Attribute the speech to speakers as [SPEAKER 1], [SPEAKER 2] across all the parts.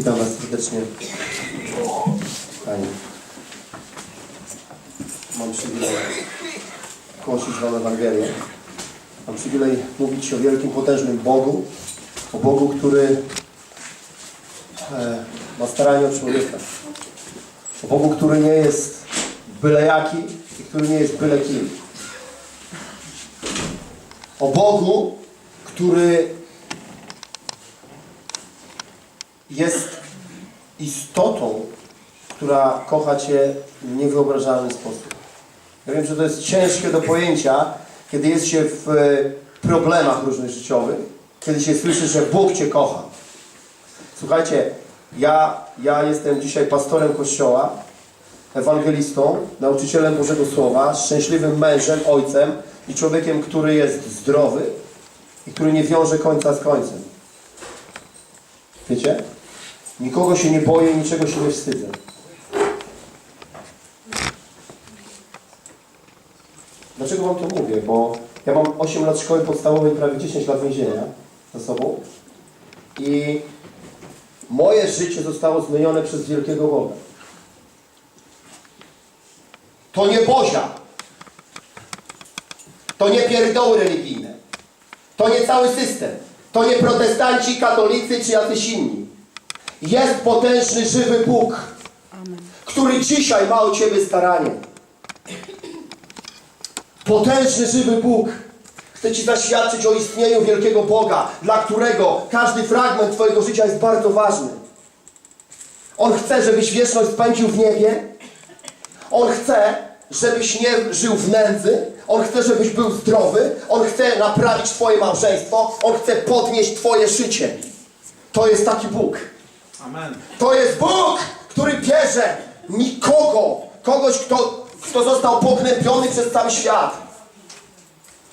[SPEAKER 1] Witam Was serdecznie. Panie. Mam przywilej głosić Wam Ewangelię. Mam przywilej mówić o wielkim, potężnym Bogu. O Bogu, który e, ma staranie o człowieka. O Bogu, który nie jest byle jaki i który nie jest byle kim. O Bogu, który jest istotą, która kocha Cię w niewyobrażalny sposób. Ja wiem, że to jest ciężkie do pojęcia, kiedy jest się w e, problemach różnych życiowych, kiedy się słyszy, że Bóg Cię kocha. Słuchajcie, ja, ja jestem dzisiaj pastorem kościoła, ewangelistą, nauczycielem Bożego Słowa, szczęśliwym mężem, ojcem i człowiekiem, który jest zdrowy i który nie wiąże końca z końcem. Wiecie? Nikogo się nie boję, niczego się nie wstydzę. Dlaczego Wam to mówię? Bo ja mam 8 lat szkoły podstawowej, prawie 10 lat więzienia za sobą i moje życie zostało zmienione przez wielkiego Boga. To nie Bozia. To nie pierdoły religijne. To nie cały system. To nie protestanci, katolicy czy jacyś inni. Jest potężny, żywy Bóg, który dzisiaj ma o Ciebie staranie. Potężny, żywy Bóg chce Ci zaświadczyć o istnieniu wielkiego Boga, dla którego każdy fragment Twojego życia jest bardzo ważny. On chce, żebyś wieczność spędził w niebie. On chce, żebyś nie żył w nędzy. On chce, żebyś był zdrowy. On chce naprawić Twoje małżeństwo. On chce podnieść Twoje życie. To jest taki Bóg. To jest Bóg, który bierze nikogo, kogoś, kto, kto został pognębiony przez cały świat.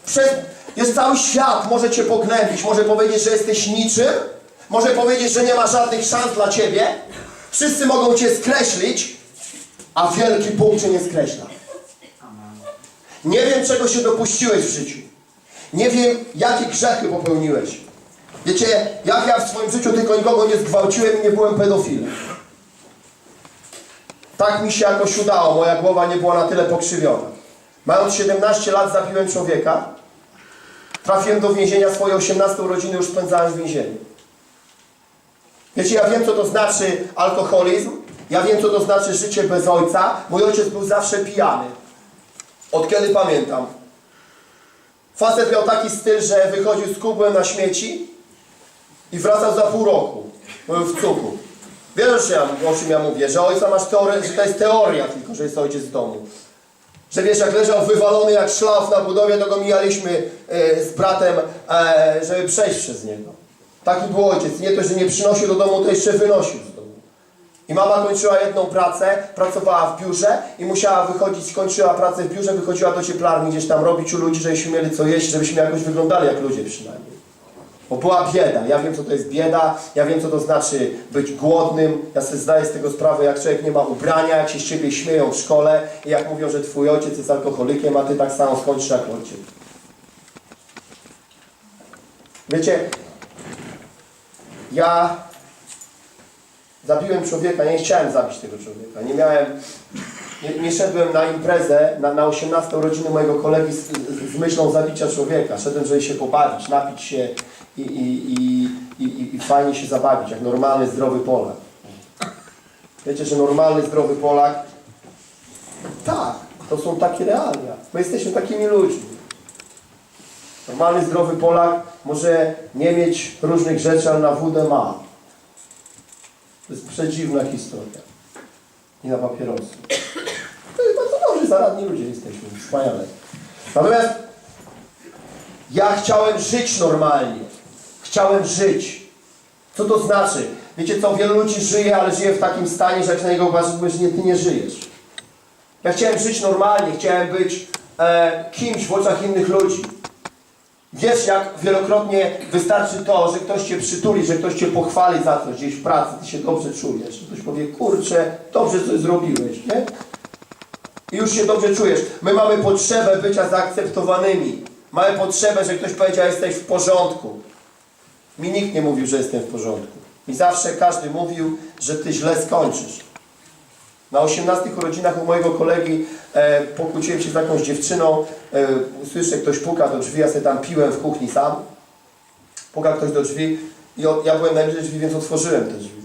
[SPEAKER 1] Przez, jest cały świat, może Cię pognębić, może powiedzieć, że jesteś niczym, może powiedzieć, że nie ma żadnych szans dla Ciebie. Wszyscy mogą Cię skreślić, a wielki Bóg Cię nie skreśla. Nie wiem, czego się dopuściłeś w życiu. Nie wiem, jakie grzechy popełniłeś. Wiecie, jak ja w swoim życiu tylko nikogo nie zgwałciłem i nie byłem pedofilem. Tak mi się jakoś udało, moja głowa nie była na tyle pokrzywiona. Mając 17 lat zabiłem człowieka, trafiłem do więzienia, swoje 18 urodziny już spędzałem w więzieniu. Wiecie, ja wiem, co to znaczy alkoholizm, ja wiem, co to znaczy życie bez ojca. Mój ojciec był zawsze pijany. Od kiedy pamiętam. Facet miał taki styl, że wychodził z kubłem na śmieci i wracał za pół roku. W cuku. Wiesz, ja, o czym ja mówię, że ojca masz teorię, że to jest teoria tylko, że jest ojciec w domu. Że wiesz, jak leżał wywalony jak szlaf na budowie, to go mijaliśmy e, z bratem, e, żeby przejść przez niego. Taki był ojciec. Nie to, że nie przynosił do domu, to jeszcze wynosił z domu. I mama kończyła jedną pracę, pracowała w biurze i musiała wychodzić, skończyła pracę w biurze, wychodziła do cieplarni gdzieś tam robić u ludzi, żebyśmy mieli co jeść, żebyśmy jakoś wyglądali jak ludzie przynajmniej. Bo była bieda. Ja wiem, co to jest bieda, ja wiem, co to znaczy być głodnym. Ja sobie zdaję z tego sprawę, jak człowiek nie ma ubrania, jak się z ciebie śmieją w szkole i jak mówią, że twój ojciec jest alkoholikiem, a ty tak samo skończysz jak ojciec. Wiecie, ja zabiłem człowieka, nie chciałem zabić tego człowieka. Nie miałem, nie, nie szedłem na imprezę na, na 18 urodziny mojego kolegi z, z, z myślą zabicia człowieka. Szedłem, żeby się pobawić, napić się i, i, i, i, i fajnie się zabawić, jak normalny, zdrowy Polak. Wiecie, że normalny, zdrowy Polak, tak, to są takie realia. My jesteśmy takimi ludźmi. Normalny, zdrowy Polak może nie mieć różnych rzeczy, ale na wódę ma. To jest przedziwna historia. I na papierosy. To jest bardzo dobrze, zaradni ludzie jesteśmy, wspaniale. Natomiast ja chciałem żyć normalnie. Chciałem żyć. Co to znaczy? Wiecie co, wielu ludzi żyje, ale żyje w takim stanie, że jak na niego patrzysz, nie, ty nie żyjesz. Ja chciałem żyć normalnie, chciałem być e, kimś w oczach innych ludzi. Wiesz, jak wielokrotnie wystarczy to, że ktoś Cię przytuli, że ktoś Cię pochwali za coś gdzieś w pracy, Ty się dobrze czujesz. Ktoś powie, kurczę, dobrze coś zrobiłeś, nie? I już się dobrze czujesz. My mamy potrzebę bycia zaakceptowanymi. Mamy potrzebę, że ktoś powiedział, jesteś w porządku. Mi nikt nie mówił, że jestem w porządku. I zawsze każdy mówił, że ty źle skończysz. Na 18 urodzinach u mojego kolegi e, pokłóciłem się z jakąś dziewczyną, e, słyszę ktoś puka do drzwi, ja sobie tam piłem w kuchni sam. Puka ktoś do drzwi i o, ja byłem najbliżej drzwi, więc otworzyłem te drzwi.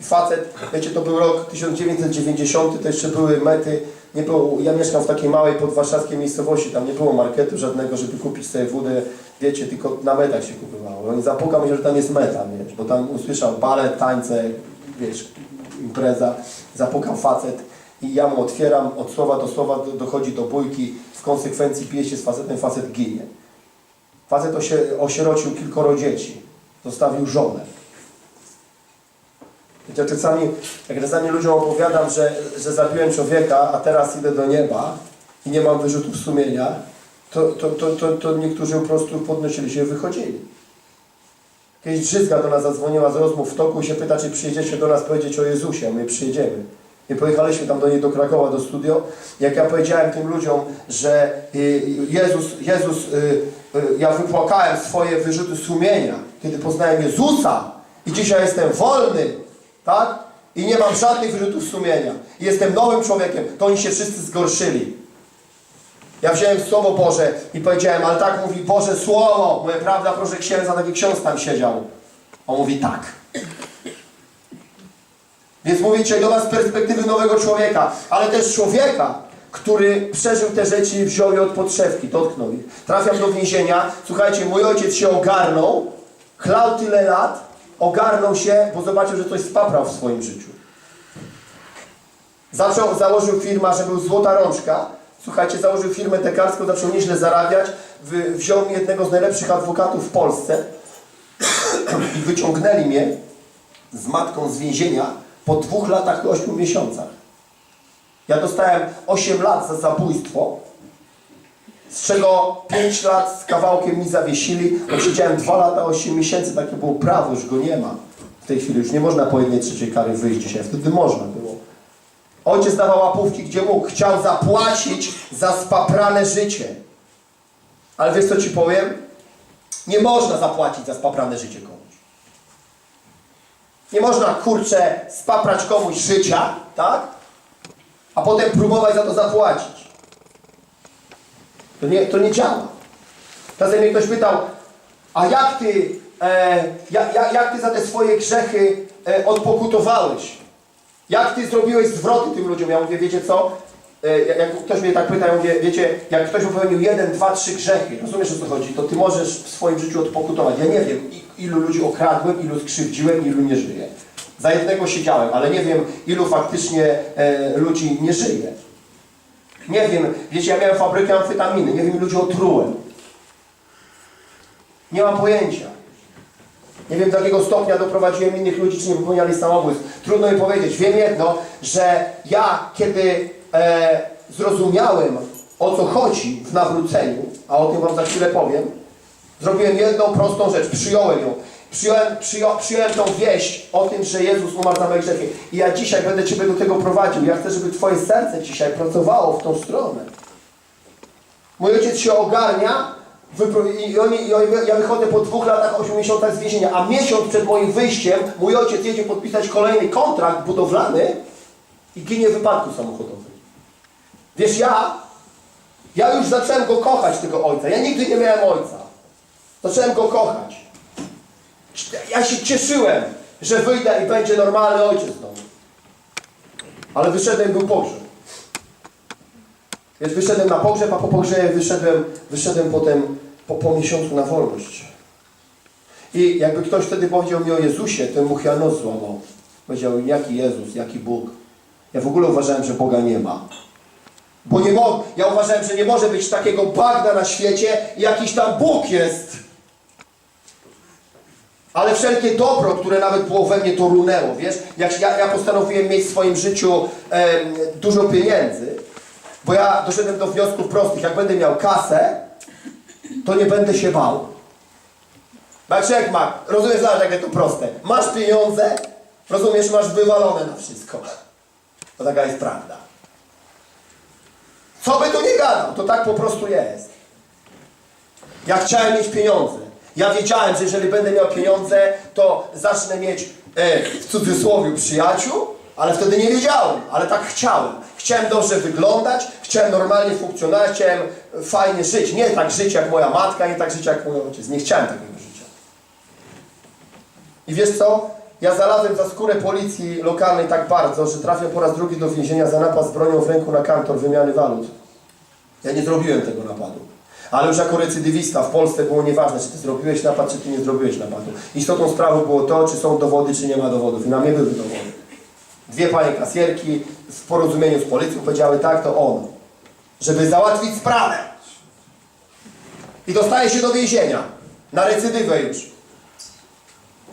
[SPEAKER 1] I facet, wiecie, to był rok 1990, to jeszcze były mety, nie było, ja mieszkam w takiej małej podwarszawskiej miejscowości, tam nie było marketu żadnego, żeby kupić sobie wódę, wiecie, tylko na metach się kupowało. On zapukał, myślał, że tam jest meta, wiesz, bo tam usłyszał balet, tańce, wiesz, impreza, zapukał facet i ja mu otwieram, od słowa do słowa do- dochodzi do bójki, w konsekwencji pije się z facetem, facet ginie. Facet osie- osierocił kilkoro dzieci, zostawił żonę. Jak czasami, jak czasami ludziom opowiadam, że, że zabiłem człowieka, a teraz idę do nieba i nie mam wyrzutów sumienia, to, to, to, to, to niektórzy po prostu podnosili się i wychodzili. Kiedyś Drzyzga do nas zadzwoniła z rozmów w toku i się pyta, czy przyjedziecie do nas powiedzieć o Jezusie, a my przyjedziemy. I pojechaliśmy tam do niej do Krakowa, do studio. Jak ja powiedziałem tym ludziom, że y, Jezus, Jezus, y, y, ja wypłakałem swoje wyrzuty sumienia, kiedy poznałem Jezusa i dzisiaj jestem wolny, tak? I nie mam żadnych wyrzutów sumienia. I jestem nowym człowiekiem, to oni się wszyscy zgorszyli. Ja wziąłem Słowo Boże i powiedziałem, ale tak mówi Boże Słowo. Mówię, prawda, proszę księdza, taki ksiądz tam siedział. On mówi tak. Więc mówię dzisiaj do Was z perspektywy nowego człowieka, ale też człowieka, który przeżył te rzeczy i wziął je od podszewki, dotknął ich. Trafiam do więzienia, słuchajcie, mój ojciec się ogarnął, chlał tyle lat, ogarnął się, bo zobaczył, że coś spaprał w swoim życiu. Zaczął, założył firmę, że był złota rączka. Słuchajcie, założył firmę tekarską, zaczął nieźle zarabiać. Wziął mi jednego z najlepszych adwokatów w Polsce i wyciągnęli mnie z matką z więzienia po dwóch latach i ośmiu miesiącach. Ja dostałem 8 lat za zabójstwo, z czego 5 lat z kawałkiem mi zawiesili. Odsiedziałem 2 lata 8 miesięcy, takie było prawo, już go nie ma. W tej chwili już nie można po jednej trzeciej kary wyjść dzisiaj, wtedy można było. Ojciec dawał łapówki, gdzie mógł. Chciał zapłacić za spaprane życie. Ale wiesz co ci powiem? Nie można zapłacić za spaprane życie komuś. Nie można, kurczę, spaprać komuś życia, tak? A potem próbować za to zapłacić. To nie, to nie działa. Czasem mnie ktoś pytał, a jak ty, e, jak, jak, jak ty za te swoje grzechy e, odpokutowałeś? Jak ty zrobiłeś zwroty tym ludziom? Ja mówię, wiecie co? E, jak- ktoś mnie tak pyta, ja mówię, wiecie, jak ktoś popełnił jeden, dwa, trzy grzechy, rozumiesz o co chodzi, to ty możesz w swoim życiu odpokutować. Ja nie wiem, ilu ludzi okradłem, ilu skrzywdziłem, ilu nie żyje. Za jednego siedziałem, ale nie wiem, ilu faktycznie e, ludzi nie żyje. Nie wiem, wiecie, ja miałem fabrykę amfetaminy, nie wiem, ilu ludzi otrułem. Nie mam pojęcia. Nie wiem, do jakiego stopnia doprowadziłem innych ludzi, czy nie popełniali samobójstw. Trudno mi powiedzieć. Wiem jedno, że ja, kiedy e, zrozumiałem, o co chodzi w nawróceniu, a o tym Wam za chwilę powiem, zrobiłem jedną prostą rzecz. Przyjąłem ją. Przyjąłem, przyją, przyjąłem tą wieść o tym, że Jezus umarł za moje grzechy. I ja dzisiaj będę Ciebie do tego prowadził. Ja chcę, żeby Twoje serce dzisiaj pracowało w tą stronę. Mój ojciec się ogarnia i, oni, i ja wychodzę po dwóch latach, ośmiu miesiącach z więzienia, a miesiąc przed moim wyjściem mój ojciec jedzie podpisać kolejny kontrakt budowlany i ginie w wypadku samochodowym. Wiesz, ja, ja już zacząłem go kochać, tego ojca. Ja nigdy nie miałem ojca. Zacząłem go kochać. Ja się cieszyłem, że wyjdę i będzie normalny ojciec domu. Ale wyszedłem, był pogrzeb. Więc wyszedłem na pogrzeb, a po pogrzebie wyszedłem, wyszedłem potem po, po miesiącu na wolność. I jakby ktoś wtedy powiedział mi o Jezusie, to mu chyba nos złamał. Powiedział, jaki Jezus, jaki Bóg. Ja w ogóle uważałem, że Boga nie ma. Bo nie mo- ja uważałem, że nie może być takiego bagna na świecie jakiś tam Bóg jest. Ale wszelkie dobro, które nawet było we mnie, to runęło, wiesz? Jak ja, ja postanowiłem mieć w swoim życiu em, dużo pieniędzy, bo ja doszedłem do wniosków prostych. Jak będę miał kasę, to nie będę się bał. Maciek ma, rozumiesz, zobacz, jakie to proste. Masz pieniądze, rozumiesz, masz wywalone na wszystko. To taka jest prawda. Co by tu nie gadał, to tak po prostu jest. Ja chciałem mieć pieniądze. Ja wiedziałem, że jeżeli będę miał pieniądze, to zacznę mieć e, w cudzysłowie przyjaciół, ale wtedy nie wiedziałem, ale tak chciałem. Chciałem dobrze wyglądać, chciałem normalnie funkcjonować, chciałem fajnie żyć. Nie tak żyć jak moja matka, nie tak żyć jak mój ojciec. Nie chciałem takiego życia. I wiesz co? Ja znalazłem za skórę policji lokalnej tak bardzo, że trafię po raz drugi do więzienia za napad z bronią w ręku na kantor wymiany walut. Ja nie zrobiłem tego napadu. Ale już jako recydywista w Polsce było nieważne, czy ty zrobiłeś napad, czy ty nie zrobiłeś napadu. Istotą sprawy było to, czy są dowody, czy nie ma dowodów. I na mnie były dowody. Dwie panie kasierki w porozumieniu z policją powiedziały tak, to on. Żeby załatwić sprawę. I dostaje się do więzienia. Na recydywę już.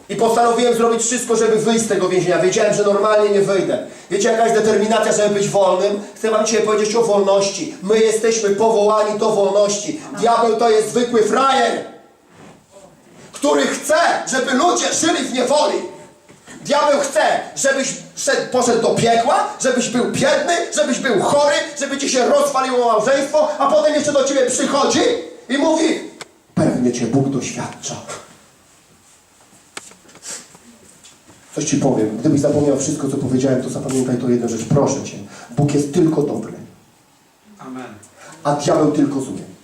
[SPEAKER 1] I postanowiłem zrobić wszystko, żeby wyjść z tego więzienia. Wiedziałem, że normalnie nie wyjdę. Wiecie, jaka jest determinacja, żeby być wolnym? Chcę wam dzisiaj powiedzieć o wolności. My jesteśmy powołani do wolności. Diabeł to jest zwykły frajer, który chce, żeby ludzie żyli w niewoli. Diabeł chce, żebyś szedł, poszedł do piekła, żebyś był biedny, żebyś był chory, żeby ci się rozwaliło małżeństwo, a potem jeszcze do ciebie przychodzi i mówi pewnie cię Bóg doświadcza. Coś ci powiem. Gdybyś zapomniał wszystko, co powiedziałem, to zapamiętaj to jedną rzecz. Proszę cię. Bóg jest tylko dobry,
[SPEAKER 2] Amen.
[SPEAKER 1] a diabeł tylko zły.